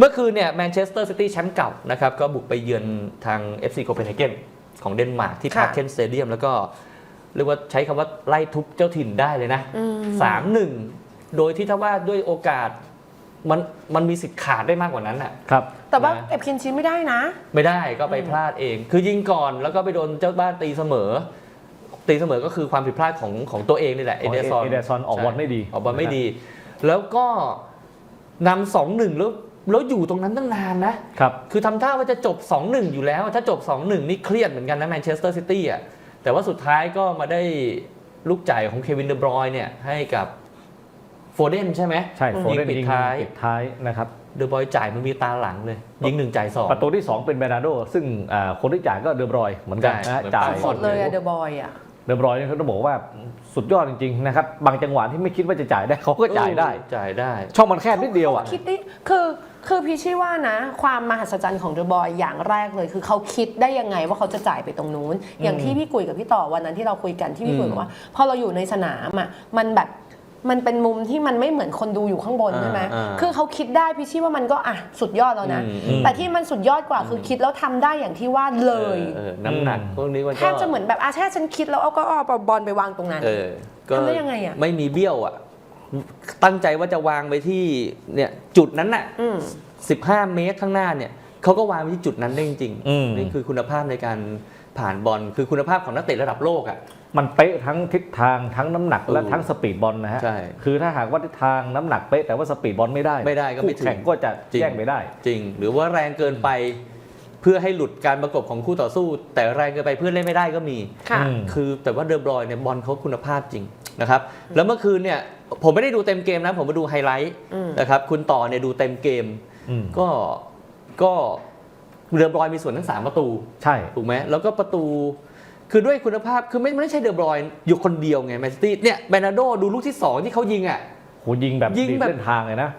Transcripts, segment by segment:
เมื่อคืนเนี่ยแมนเชสเตอร์ซิตี้แชมป์เก่านะครับก็บุกไปเยือนทาง FC โคเปนเฮเกนของเดนมาร์กที่ค่ะพาร์คเคนสเตเดียมแล้วก็เรียกว่าใช้คำว่าไล่ทุบเจ้าถิ่นได้เลยนะอืมสามหนึ่งโดยที่ถ้าว่าด้วยโอกาสมันมันมีสิทธิ์ขาดได้มากกว่านั้นอะครับ แต่ว่านะเอฟคินชินไม่ได้นะ ไม่ได้ก็ไปพลาดเอง คือยิงก่อนแล้วก็ไปโดนเจ้าบ้านตีเสมอ ตีเสมอก็คือความผิดพลาดของของตัวเองนี่แหละขเอองเดซอนเอเดซอนออกบอลไม่ดีออกบอลไม่ดี แล้วก็นำสองหนึ่งแล้ว แล้วอยู่ตรงนั้นตั้งนานนะครับ คือทำท่าว่าจะจบ 2-1 อยู่แล้ว ถ้าจบ 2-1 นี่เครียดเหมือนกันนะแมนเชสเตอร์ซิตี้อะแต่ว่าสุดท้ายก็มาได้ลูกจ่ายของเควินเดบรอยน์เนี่ยให้กับโฟเดนใช่ไหมใช่โฟยิงเดนปิดยิงท้ายปิดท้ายนะครับ เดบรอยน์จ่ายมันมีตาหลังเลย ยิงหนึ่งจ่ายสอง ประตูที่ 2 เป็นเบรนาร์โดซึ่งอ่าคนที่จ่ายก็เดอบรอยเหมือนกันใช่นะฮะเหมือนจ่ายกันสดเลยอะเดอะบอยอะ เดอบรอยเนี่ยเขาต้องบอกว่าสุดยอดจริงๆนะครับบางจังหวะที่ไม่คิดว่าจะจ่ายได้เขาก็จ่ายได้เออจ่ายได้ ช่องมันแคบนิดเดียวอะ คิดดิคือคือพี่ชี่ว่านะ ความมหัศจรรย์ของเดอะบอยอย่างแรกเลย คือเขาคิดได้ยังไงว่าเขาจะจ่ายไปตรงนู้น อย่างที่พี่กุยกับพี่ต่อวันนั้นที่เราคุยกันที่พี่กุยอืมบอกว่าพอเราอยู่ในสนามอะมันแบบ มันเป็นมุมที่มันไม่เหมือนคนดูอยู่ข้างบนอ่าใช่ไหมอ่าคือเขาคิดได้พี่ชี่ว่ามันก็อะสุดยอดแล้วนะ อืมอืม แต่ที่มันสุดยอดกว่าคือคิดแล้วทำได้อย่างที่ว่าเลยออออน้ำหนักอืมพวกนี้มันแทก็บจะเหมือนแบบอาแช่ฉันคิดแล้วเอาก็เอาบอลไปวางตรงนั้น เออก็ทำได้ยังไงอะ ไม่มีเบี้ยวอะ ตั้งใจว่าจะวางไปที่เนี่ยจุดนั้นน่ะอืม15 เมตรข้างหน้าเนี่ยเขาก็วางไปที่จุดนั้นได้จริงอืม นี่คือคุณภาพในการผ่านบอลคือคุณภาพของนักเตะระดับโลกอะ มันเป๊ะทั้งทิศทางทั้งน้ำหนักและเออทั้งสปีดบอลนะฮะ ใช่คือถ้าหากว่าทิศทางน้ำหนักเป๊ะแต่ว่าสปีดบอลไม่ได้ไม่ได้ก็ไม่คู่แข่งถึงก็จะจริง แย่งไปได้ จริง หรือว่าแรงเกินไป เพื่อให้หลุดการประกบของคู่ต่อสู้ แต่แรงเกินไปเพื่อเล่นไม่ได้ก็มี ค่ะ อืม คือแต่ว่าเดอบรอยน์เนี่ยบอลเขาคุณภาพจริงนะครับแล้วเมื่อคืนเนี่ยผมไม่ได้ดูเต็มเกมนะ ผมมาดูไฮไลท์อืม นะครับคุณต่อเนี่ยดูเต็มเกม อืมก็ก็เดอบรอยน์มีส่วนทั้งสามประตู ใช่ ถูกไหมแล้วก็ประตู คือด้วยคุณภาพคือไม่ไม่ใช่เดอบรอยน์อยู่คนเดียวไงแมนซิตี้เนี่ยเบรนาโดดูลูกที่ 2 ที่เขายิงอะ โหยิงแบบยิงดีดแบบ เส้นทางเลยนะ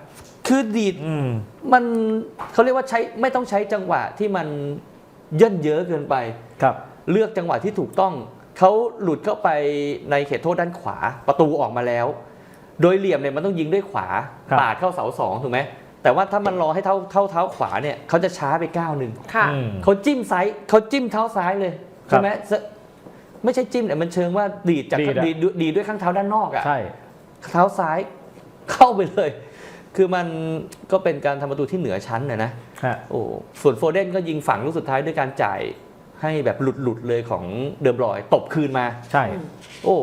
คือดีดอืม มันเขาเรียกว่าใช้ไม่ต้องใช้จังหวะที่มันเย่นเยอะเกินไป ครับ เลือกจังหวะที่ถูกต้อง เขาหลุดเข้าไปในเขตโทษด้านขวาประตูออกมาแล้ว โดยเหลี่ยมเนี่ยมันต้องยิงด้วยขวาครับ ปาดเข้าเสาสองถูกไหมแต่ว่าถ้ามันรอให้เท้าเท้าเท้าขวาเนี่ยเขาจะช้าไปก้าวหนึ่งค่ะ อืม เขาจิ้มซ้ายเขาจิ้มเท้าซ้ายเลยครับใช่ไหมส ไม่ใช่จิ้มแต่มันเชิงว่าดีดจากดีดอะ ดีดดีดด้วยข้างเท้าด้านนอกอะใช่ เท้าซ้ายเข้าไปเลย คือมันก็เป็นการทำประตูที่เหนือชั้นนะนะ ฮะ โอ้ ส่วนโฟเดนก็ยิงฝังลูกสุดท้ายด้วยการจ่ายให้แบบหลุดๆเลยของเดอบรอยน์ตบคืนมา ใช่ โอ้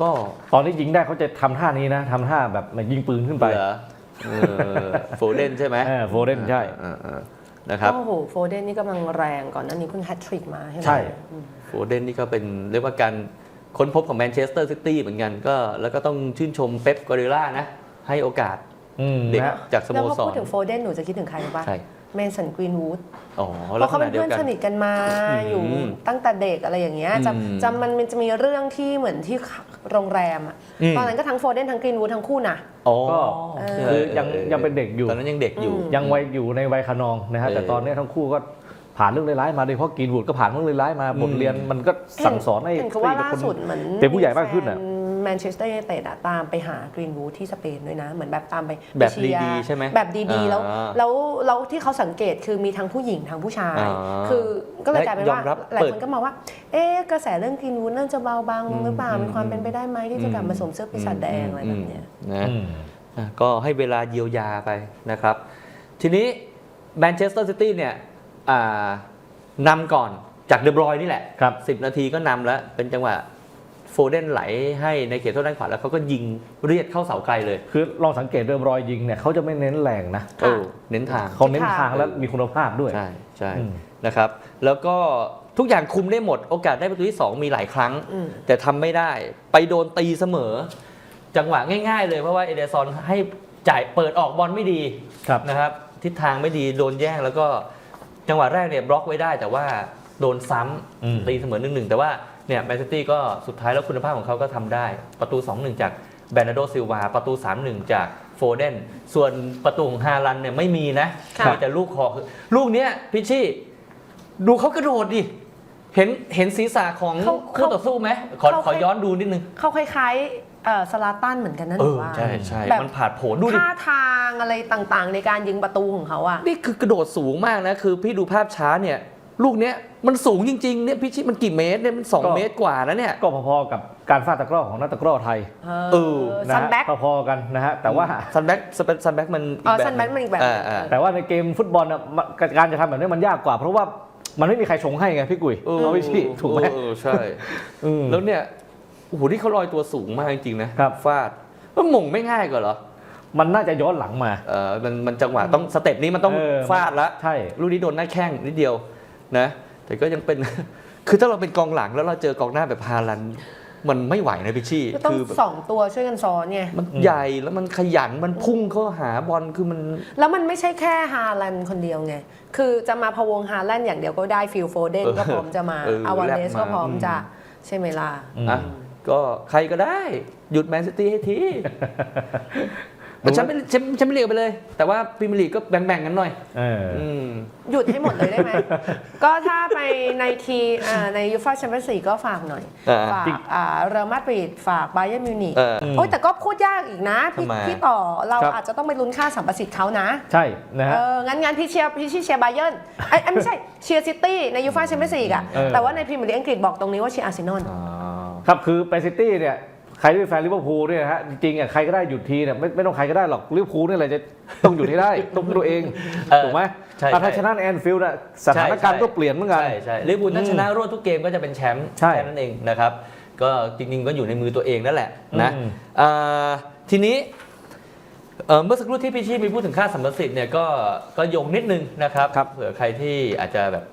ก็ตอนนี้ยิงได้เขาจะทำท่านี้นะทำท่าแบบยิงปืนขึ้นไปเหลือเออโฟเดนใช่ไหมเออโฟเดนใช่ เออเออ นะครับโอ้โหโฟเดนนี่กำลังแรงก่อนหนั้านนี้เพิ่งแฮตทริกมาใช่ไหมใช่อืมโฟเดนนี่ก็เป็นเรียกว่าการค้นพบของแมนเชสเตอร์ซิตี้เหมือนกันก็แล้วก็ต้องชื่นชมเป๊ปกวาร์ดิโอล่านะ ให้โอกาสอืมเด็กนะฮะจากสแล้วโมพอสพูรดถึงโฟเดนหนูจะคิดถึงใครรู้ป่ะใช่ เมสันกรีนวูดอ๋อเพราะเขาเป็นลักษณะดียเพื่วอนกั สนิทกันมาอยู่อืมตั้งแต่เด็กอะไรอย่างเงี้ยอืมจำจำมันมันจะมีเรื่องที่เหมือนที่โรงแรมอะอืม ตอนนั้นก็ทั้งโฟเดนทั้งกรีนวูดทั้งคู่นะ อ๋อก็เออคือยังยังเป็นเด็กอยู่ ตอนนั้นยังเด็กอยู่อืมยังวัยอยู่ในวัยขนองนะฮะเออแต่ตอนนี้ทั้งคู่ก็ผ่านเรื่องร้ายๆมาโดยเฉพาะกรีนวูดก็ผ่านเรื่องร้ายๆมาอืมบทเรียนมันก็สั่งสอนให้เห็นเขาว่าเป็นล่าคนสุดเหมือนเป็นผู้ใหญ่มากขึ้นอะแมนเชสเตอร์ยูไนเต็ดอะตามไปหากรีนวูดที่สเปนด้วยนะ เหมือนแบบตามไปแบบไปเชียร์ดีๆใช่ไหมแบบดีๆ แล้วอ่าแล้วแล้วที่เขาสังเกตคือมีทั้งผู้หญิงทั้งผู้ชายอ่าคือก็เลยกลายเป็นและยว่าอมรับหลายเปิคดนก็มองว่า เอ๊ะกระแสเรื่องกรีนวูดเริ่มจะเบาบางลงหรือเปล่าอืมมีความเป็นไปได้ไหมที่จะกลับอืมมาสวมเสื้อปีศาจแดงอะไรแบบเนี้ยอืมนะอืมอะก็ให้เวลาเยียวยาไปนะครับ ทีนี้แมนเชสเตอร์ซิตี้เนี่ยอ่านำก่อนจากเดบรอยน์นี่แหละครับ10 นาทีก็นำแล้ว เป็นจังหวะ โฟเดนไหลให้ในเขตโทษด้านขวาแล้วเขาก็ยิงเรียดเข้าเสาไกลเลย คือลองสังเกตเดิมรอยยิงเนี่ยเขาจะไม่เน้นแรงนะค่ะโอ้เน้นทางเขาเน้นค่ะทางและมีคุณภาพด้วย ใช่ใช่อืมนะครับแล้วก็ทุกอย่างคุมได้หมดโอกาสได้ประตูที่ 2 มีหลายครั้งอืมแต่ทำไม่ได้ไปโดนตีเสมอ จังหวะง่าย ๆ เลยเพราะว่าเอเดซอนให้จ่ายเปิดออกบอลไม่ดีครับนะครับทิศทางไม่ดีโดนแย่งแล้วก็จังหวะแรกเนี่ยบล็อกไว้ได้ แต่ว่าโดนซ้อืมำตีเสมอหนึ่งหนึ่งแต่ว่า เนี่ยแมนซิตี้ก็สุดท้ายแล้วคุณภาพของเขาก็ทำได้ประตู 2-1 จากแบรนาโดซิลวาประตู 3-1 จากโฟเดนส่วนประตูของฮาลันเนี่ยไม่มีนะค่ะมีแต่ลูกคอคือลูกเนี้ยพิชชี่ดูเขากระโดดดิเห็นเห็นศีรษะของเขาคู่ต่อสู้ไหมขอเขาขอย้อนดูนิดนึงเขาคล้ายเออสลาตันเหมือนกันนะหเอนูอว่าใช่ใช่แบบมันผ่าดโผนดูดิท่าทางอะไรต่างๆ ในการยิงประตูของเขาอะนี่คือกระโดดสูงมากนะ คือพี่ดูภาพช้าเนี่ย ลูกเนี้ยมันสูงจริงๆเนี่ยพี่ชิดมันกี่เมตรเนี่ยมัน2เมตรกว่านะเนี่ย ก็พอๆกับการฟาดตะกร้อของนักตะกร้อไทยเออ นะซันฮะแบ็ก พอๆกันนะฮะแต่ว่า ซันแบ็กซันแบ็กมันอ๋อแบบซันแบ็กมันอีกแบบหนึ่งอ่าแต่ว่าในเกมฟุตบอลน่ะมันการจะทำแบบนี้มันยากกว่า เพราะว่ามันไม่มีใครชงให้ไงพี่กุ้ยเออเอาพี่ชิถูกไหมเออใช่ อืม แล้วเนี่ยโอ้โหที่เขาลอยตัวสูงมากจริงๆนะครับ ฟาดมันหม่งไม่ง่ายกว่าเหรอมันน่าจะย้อนหลังมา เออมันมันจังหวะต้องสเต็ปนี้มันต้องเออ ฟาดละใช่ ลูกนี้โดนหน้าแข้งนิดเดียว นะแต่ก็ยังเป็น คือถ้าเราเป็นกองหลังแล้วเราเจอกองหน้าแบบฮาลันด์มันไม่ไหวนะพี่ชี่ก็ต้องคือแบบสองตัวช่วยกันซ้อนไง มันใหญ่แล้วมันขยันมันพุ่งเข้าหาบอลคือมันแล้วมันไม่ใช่แค่ฮาแลนด์คนเดียวไง คือจะมาพะวงฮาแลนด์อย่างเดียวก็ได้ฟิลโฟเดนเออก็พร้อมจะมาเอออาวาเลสแลกมาก็พร้อมจะใช่ไหมล่ะอืมอะก็ใครก็ได้ หยุดแมนซิตี้ให้ที ดูฉันไม่ฉันฉันไม่เรียกไปเลย แต่ว่าพรีเมียร์ลีกก็แบ่งๆกันหน่อยเอออืม หยุดให้หมดเลยได้ไหม ก็ถ้าไปในทีอ่าในยูฟ่าแชมเปี้ยนส์ลีกก็ฝากหน่อย อ่าฝากอ่าเรอัลมาดริดฝากไบเ e ร์มิวนิกเออโอ้ยแต่ก็พูดยากอีกนะ พี่ทำไม พี่ต่อเราครับ อาจจะต้องไปลุ้นค่าสัมประสิทธิ์เขานะ ใช่นะเอฮะองั้นงั้นพี่เชียร์พี่เชียร์ไบเ e ร์นไอ้ยไม่ใช่ เชียร์ซิตี้ในยูฟ่าแชมเปี้ยนส์ลีกอะเออ แต่ว่าในพรีเมียร์ลีกอังกฤษบอกตรงนี้ว่าเชียร์อาร์เซนอลอ่าครับคือแมนซิตี้เนี่ย ใครที่เป็นแฟนลิเวอร์พูลเนี่ยนะฮะจริงๆอะใครก็ได้หยุดทีเนี่ยไม่ไม่ต้องใครก็ได้หรอกลิเวอร์พูลเนี่ยแหละจะต้องหยุดให้ได้ ต้องตัวเองเออถูกไหมใช่อะถ้าใช่ชนะแอนฟิลด์น่ะสถานการณ์ก็เปลี่ยนเหมือนกัน ใช่ใช่ลิเวอร์พูลถ้าชนะรวดทุกเกมก็จะเป็นแชมป์ใช่แค่นั้นเองนะครับ ก็จริงๆก็อยู่ในมือตัวเองนั่นแหละนะอืมอ่าทีนี้เอ่อเมื่อสักครู่ที่พี่ชีมีพูดถึงค่าสัมประสิทธิ์เนี่ยก็ก็โยงนิดนึงนะครับเผื่อใครที่อาจจะแบบ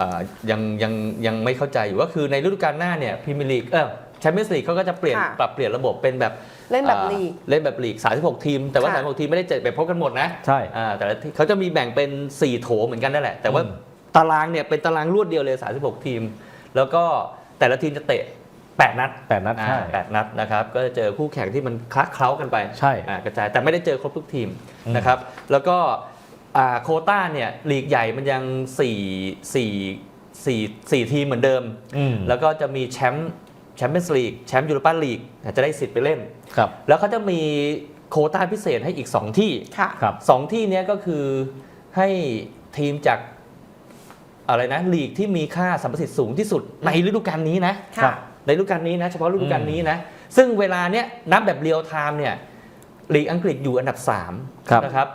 อ่ายังยังยังไม่เข้าใจอยู่ก็คือในฤดูกาลหน้าเนี่ยพรีเมียร์ลีกเออ แชมเปี้ยนส์ลีกเขาก็จะเปลี่ยนค่ะ ปรับเปลี่ยนระบบเป็นแบบเล่นแบบอ่าลีก เล่นแบบลีก 36 ทีม แต่ว่า ค่ะ 36 ทีมไม่ได้เจ็ดแบบพบกันหมดนะใช่ อ่าแต่ละที่เขาจะมีแบ่งเป็น 4 โถเหมือนกันนั่นแหละ แต่ว่าอืม ตารางเนี่ยเป็นตารางรวดเดียวเลย 36 ทีม แล้วก็แต่ละทีมจะเตะ 8 นัดแปดนัดอ่าใช่แปดนัดนะครับ ก็จะเจอคู่แข่งที่มันคลักเคล้ากันไปใช่อ่ากระจาย แต่ไม่ได้เจอครบทุกทีมอืม นะครับ แล้วก็อ่าโควต้าเนี่ยลีกใหญ่มันยัง4 4 4 4ทีมเหมือนเดิม อืม แล้วก็จะมีแชมป์ แชมเปี้ยนส์ลีกแชมป์ยูโรปาลีกจะได้สิทธิ์ไปเล่น ครับ แล้วเขาจะมีโควต้าพิเศษให้อีก 2 ที่ค่ะ ครับ สองที่เนี้ยก็คือให้ทีมจากอะไรนะลีกที่มีค่าสัมประสิทธิ์สูงที่สุดในฤดูกาลนี้นะ ครัค่ะบ ในฤดูกาลนี้นะเฉพาะฤดูกาลนี้นะ ซึ่งเวลาเนี้ยนับแบบเรียลไทม์เนี่ยลีกอังกฤษอยู่อันดับครับ3นะครับ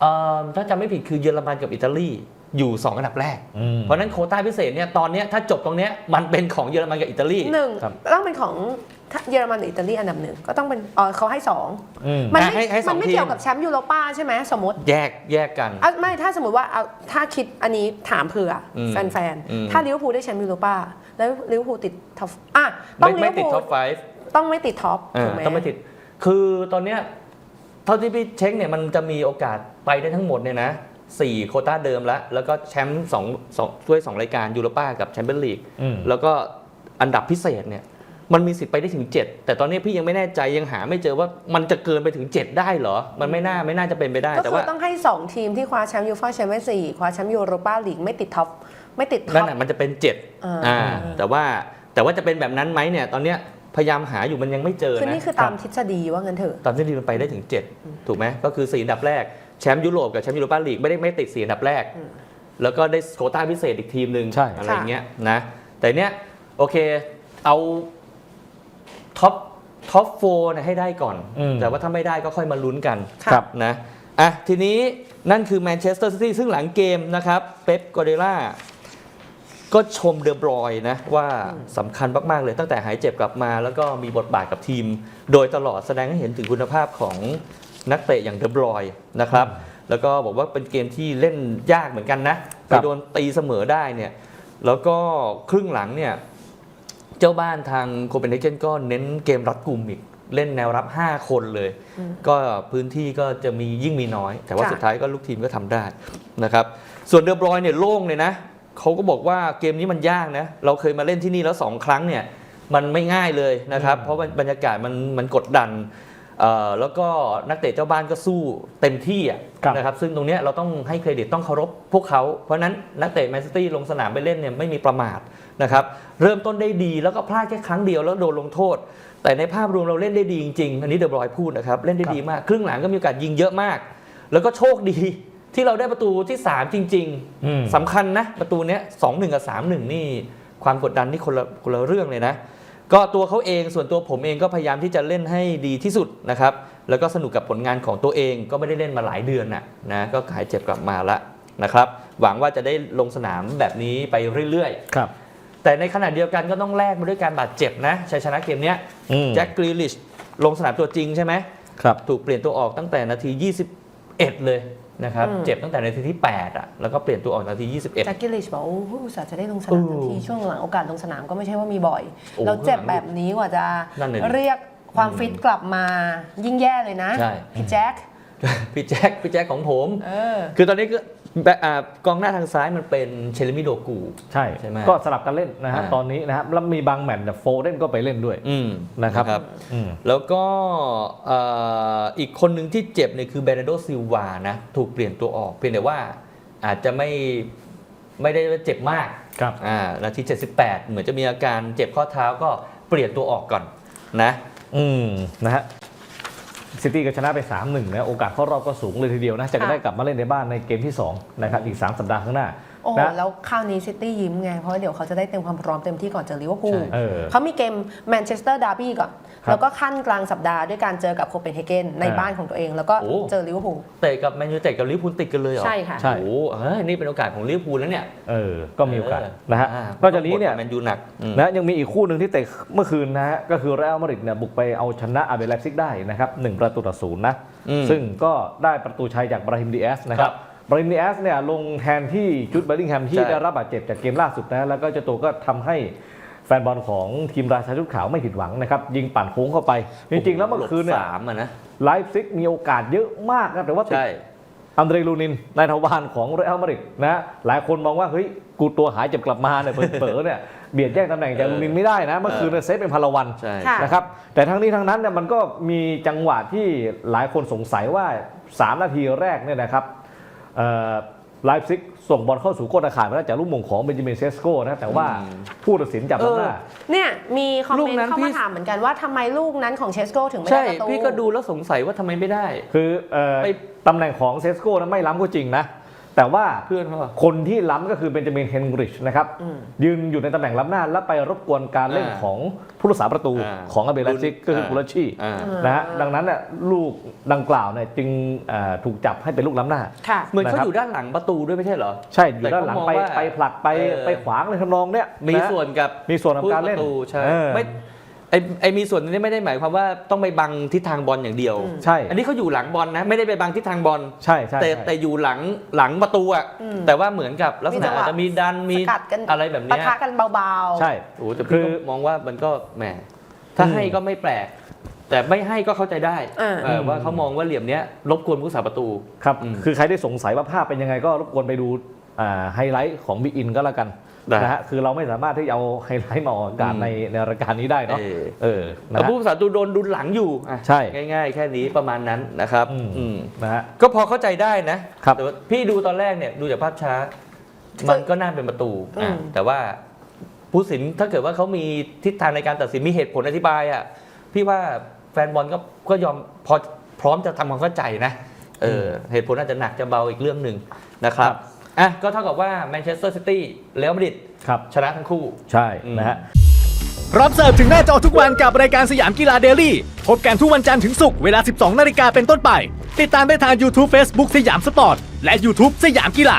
เอิ่มถ้าจำไม่ผิดคือเยอรมันกับอิตาลี อยู่ 2 อันดับแรกอืมเพราะฉะนั้นโควต้าพิเศษเนี่ยตอนเนี้ยถ้าจบตรงเนี้ยมันเป็นของเยอรมันกับอิตาลีหนึ่งครับต้องเป็นของเยอรมันหรืออิตาลีอันดับหนึ่งก็ต้องเป็นอ๋อเขาให้สองอืมมันให้ไม่ให้สองมันไม่ทีมเกี่ยวกับแชมป์ยูโรป้าใช่ไหมสมมติแยกแยกกันอะไม่ถ้าสมมติว่าเอาถ้าคิดอันนี้ถามเผื่ออมแฟนอืมๆถ้าลิเวอร์พูลได้แชมป์ยูโรป้าแล้วลิเวอร์พูลติดท็อปอะต้อไม่งลิไม่เวอร์ติดพูลท็อปไฟต้องไม่ติดท็อปอ่าถูกไหมต้องไม่ติดคือตอนเนี้ยเท่าที่พี่เช็คเนี่ยมันจะมีโอกาสไปได้ทั้งหมดเนี่ยนะ สี่โควต้าเดิมแล้ว แล้วก็แชมป์สองสองถ้วยสองรายการยูโรป้ากับแชมเปี้ยนลีกอืม แล้วก็อันดับพิเศษเนี่ยมันมีสิทธิ์ไปได้ถึง 7 แต่ตอนนี้พี่ยังไม่แน่ใจยังหาไม่เจอว่ามันจะเกินไปถึง 7 ได้เหรอ มันไม่น่าไม่น่าจะเป็นไปได้ก็แต่คือว่าต้องให้ 2 ทีมที่คว้าแชมป์ยูฟ่าแชมเปี้ยนส์ลีกคว้าแชมป์ยูโรป้าลีกไม่ติดท็อปไม่ติดท็นั่อนป น่ะมันจะเป็น7อ่า อ่า แต่ว่าแต่ว่าจะเป็นแบบนั้นไหมเนี่ย ตอนเนี้ยพยายามหาอยู่มันยังไม่เจอคือนะนี่คือตามทฤษฎีว่างั้นเถอะตอนที่ดีมันไปได้ถึง 7 ถูกไหมก็คือ4อันดับแรก แชมป์ยุโรปกับแชมป์ยูโรปาลีกไม่ได้ไม่ติด4อันดับแรกอืมแล้วก็ได้โควต้าพิเศษอีกทีมหนึ่งใช่ อะไรอย่างเงี้ยนะแต่เนี้ยโอเคเอาท็อปท็อปโฟนะให้ได้ก่อน อืม แต่ว่าถ้าไม่ได้ก็ค่อยมาลุ้นกัน ค่ะครับ นะอะทีนี้นั่นคือแมนเชสเตอร์ซิตี้ซึ่งหลังเกมนะครับเป๊ปกอเดล่าก็ชมเดอบรอยน์นะว่าสำคัญมาก ๆ เลยตั้งแต่หายเจ็บกลับมา แล้วก็มีบทบาทกับทีม โดยตลอดแสดงให้เห็นถึงคุณภาพของ นักเตะอย่างเดอบรอยน์นะครับ แล้วก็บอกว่าเป็นเกมที่เล่นยากเหมือนกันนะไปครับโดนตีเสมอได้เนี่ย แล้วก็ครึ่งหลังเนี่ย เจ้าบ้านทางโคเปนเฮเกนก็เน้นเกมรัดกุมอีกเล่นแนวรับ 5 คนเลยอืมก็พื้นที่ก็จะมียิ่งมีน้อย แต่ว่าค่ะสุดท้ายก็ลูกทีมก็ทำได้นะครับ ส่วนเดอบรอยน์เนี่ยโล่งเลยนะเขาก็บอกว่าเกมนี้มันยากนะ เราเคยมาเล่นที่นี่แล้ว 2 ครั้งเนี่ยมันไม่ง่ายเลยนะครับอืมเพราะว่าบรรยากาศมันมันกดดันเอ่อ แล้วก็นักเตะเจ้าบ้านก็สู้เต็มที่อะครับนะครับซึ่งตรงเนี้ยเราต้องให้เครดิตต้องเคารพพวกเขาเพราะฉะนั้นนักเตะแมนซิตี้ลงสนามไปเล่นเนี่ยไม่มีประมาทนะครับเริ่มต้นได้ดีแล้วก็พลาดแค่ครั้งเดียวแล้วโดนลงโทษ แต่ในภาพรวมเราเล่นได้ดีจริงๆอันนี้เดอะบรอยพูดนะครับเล่นได้ดีมากครึ่งหลังก็มีโอกาสยิงเยอะมาก แล้วก็โชคดีที่เราได้ประตูที่ 3 จริงอืมๆสำคัญนะประตูเนี้ยสองหนึ่งกับสามหนึ่งนี่ความกดดันนี่คนละคนละเรื่องเลยนะ ก็ตัวเขาเองส่วนตัวผมเองก็พยายามที่จะเล่นให้ดีที่สุดนะครับ แล้วก็สนุกกับผลงานของตัวเองก็ไม่ได้เล่นมาหลายเดือนน่ะนะก็หายเจ็บกลับมาละนะครับ หวังว่าจะได้ลงสนามแบบนี้ไปเรื่อยๆ ครับ แต่ในขณะเดียวกันก็ต้องแลกมาด้วยการบาดเจ็บนะชัยชนะเกมเนี้ยอืมแจ็คกรีลิชลงสนามตัวจริงใช่ไหมครับ ถูกเปลี่ยนตัวออกตั้งแต่นาที 21 เลย นะครับอืมเจ็บตั้งแต่นาทีที่ 8 อะ แล้วก็เปลี่ยนตัวออกนาที 21 แจ็คกิลิชบอกโอ้โหอุตส่าห์จะได้ลงสนามทันทีเออช่วงหลังโอกาสลงสนามก็ไม่ใช่ว่ามีบ่อยโอ้แล้วเจ็บแบบนี้กว่าจะนั่นน่ะดิเรียกความฟิตกลับมายิ่งแย่เลยนะใช่พี่แจ็คพี่แจ็คพี่แจ็คของผมเออคือตอนนี้ก็ แบ็คอ่ากองหน้าทางซ้ายมันเป็นเชลมิโดกู ใช่ ใช่ไหมก็สลับกันเล่นนะฮะอ่า ตอนนี้นะครับแล้วมีบางแมตช์เนี่ยโฟเดนก็ไปเล่นด้วยอืมนะครับอืม แล้วก็เอ่ออีกคนหนึ่งที่เจ็บเนี่ยคือเบรนาโดซิลวานะ ถูกเปลี่ยนตัวออก เพียงแต่ว่าอาจจะไม่ไม่ได้เจ็บมากครับ อ่านาที 78 เหมือนจะมีอาการเจ็บข้อเท้าก็เปลี่ยนตัวออกก่อนนะ อืมนะฮะ ซิตี้ก็ชนะไป 3-1นะโอกาสเข้ารอบก็สูงเลยทีเดียวนะจะค่ะได้กลับมาเล่นในบ้านในเกมที่2นะครับอีก 3 สัปดาห์ข้างหน้าโอ้โหนะแล้วคราวนี้ซิตี้ยิ้มไง เพราะว่าเดี๋ยวเขาจะได้เต็มความพร้อมเต็มที่ก่อนเจอลิเวอร์พูลใช่เออเขามีเกมแมนเชสเตอร์ดาร์บี้ก่อนครับ แล้วก็ขั้นกลางสัปดาห์ด้วยการเจอกับโคเปนเฮเกนในอ่าบ้านของตัวเอง แล้วก็โอ้เจอลิเวอร์พูลเตะกับแมนยูเตะกับลิเวอร์พูลติดกันเลยเหรอใช่ค่ะใช่โอ้โหเฮ้ยนี่เป็นโอกาสของลิเวอร์พูลแล้วเนี่ยเออก็มีโอกาสเนะฮะานอกจากนี้เนี่ยแมนยูหนักอืมนะยังมีอีกคู่หนึ่งที่เตะเมื่อคืนนะฮะก็คือเรอัลมาดริดเนี่ยบุกไปเอาชนะอาเบเลปซิกได้นะครับหนึ่งประตูต่อศูนย์นะอืมซึ่งก็ได้ประตูชัยจากบราฮิมดีเอสนะครับครับบราฮิมดีเอสเนี่ยลงแทนที่จุดเบลลิงแฮมที่ใช่ได้รับบาดเจ็บจากเกมล่าสุดนะแล้วก็เจ้าตัวก็ทำให้ แฟนบอลของทีมราชาชุดขาวไม่ผิดหวังนะครับ ยิงปั่นโค้งเข้าไป จริง ๆ แล้วเมื่อคืนเนี่ยสามอะนะไลฟ์ซิกมีโอกาสเยอะมากนะแต่ว่าติดใช่อันเดรลูนินนายทวารของเรอัลมาดริดนะหลายคนมองว่าเฮ้ยกูตัวหายเจ็บกลับมาเนี่ยเผลอๆเนี่ยเบียดแย่งตำแหน่งจากลูนินไม่ได้นะเมื่อคืนเนี่ยเซฟเป็นพลวันใช่ค่ะนะครับแต่ทั้งนี้ทั้งนั้นเนี่ยมันก็มีจังหวะที่หลายคนสงสัยว่า 3 นาทีแรกเนี่ยนะครับ ไลฟ์ซิกส่งบอลเข้าสู่โกลอาคารมาได้จากลูกมงของเบนจามินเซสโกนะแต่ว่าอืมผู้ตัดสินจับเออหน้า เนี่ยมีคอมลูเมกนนั้ต์นเข้าพี่ มาถามเหมือนกันว่าทำไมลูกนั้นของเชสโกถึงไม่ใช่ ได้ประตู พี่ก็ดูแล้วสงสัยว่าทำไมไม่ได้ คือเอ่อไป ตำแหน่งของเซสโกนั้นไม่ล้ำก็จริงนะ แต่ว่าเพื่อนเขาอะ คนที่ล้ำก็คือเบนจามินเฮนริชนะครับ อืมยืนอยู่ในตำแหน่งล้ำหน้า และไปรบกวนการเล่นอ่าของผู้รักษาประตูอ่าของอาเบลซิกก็คืออ่ากุลชีอ่า นะฮะดังนั้นน่ะลูกดังกล่าวเนี่ยจึงเอ่อถูกจับให้เป็นลูกล้ำหน้า ค่ะ เหมือนเขานะครับ อยู่ด้านหลังประตูด้วยไม่ใช่เหรอ ใช่อยู่ด้านหลังแต่เขามองไปว่าไปผลักไปเออ ไปขวางเลยทำนองเนี้ยมีนะส่วนกับมีส่วนกับการเล่นผู้ประตูใช่เออ ไม่ ไอไอมีส่วนนี้ไม่ได้หมายความว่าต้องไปบังทิศทางบอลอย่างเดียวอืมใช่ อันนี้เขาอยู่หลังบอลนะ ไม่ได้ไปบังทิศทางบอลใช่ใช่แต่ใช่แต่อยู่หลังหลังประตูอะอืมแต่ว่าเหมือนกับลักษมีณะจังหวะอาจจะมีดันมีสกัดกันอะไรแบบปะเนี้ยทะกันเบาๆ ใช่โอ้โหแต่คืพี่อก็มองว่ามันก็แหมถ้าอืมให้ก็ไม่แปลก แต่ไม่ให้ก็เข้าใจได้อ่าเออว่าเขามองว่าเหลี่ยมเนี้ยรบกวนผู้สาประตูครับอืมคือใครได้สงสัยว่าภาพเป็นยังไงก็รบกวนไปดูอ่าไฮไลท์ของบีอินก็แล้วกันได้ นะฮะคือเราไม่สามารถที่จะเอาไฮไลท์มาออกอากาศอืมในในรายการนี้ได้เนาะเออเออนะแล้วฮะผู้สาประตูโดนดุลหลังอยู่อะใช่ง่าย ๆ แค่นี้ประมาณนั้นนะครับอืมอืมนะฮะก็พอเข้าใจได้นะครับแต่ว่าพี่ดูตอนแรกเนี่ยดูจากภาพช้า มันก็น่าเป็นประตูอืมอะแต่ว่าผู้สินถ้าเกิดว่าเขามีทิศทางในการตัดสินมีเหตุผลอธิบายอะพี่ว่าแฟนบอลก็ก็ยอมพอพร้อมจะทำความเข้าใจนะเออเหตุผลอาจจะหนักจะเบาอีกเรื่องหนึ่งนะครับ อะก็เท่ากับว่าแมนเชสเตอร์ซิตี้เรอัลมาดริดครับชนะทั้งคู่ ใช่อืมนะฮะรับเสิร์ฟถึงหน้าจอทุกวันกับรายการสยามกีฬาเดลี่ พบกันทุกวันจันทร์ถึงศุกร์เวลา 12 นาฬิกาเป็นต้นไป ติดตามได้ทาง YouTube Facebook สยามสปอร์ต และ YouTube สยามกีฬา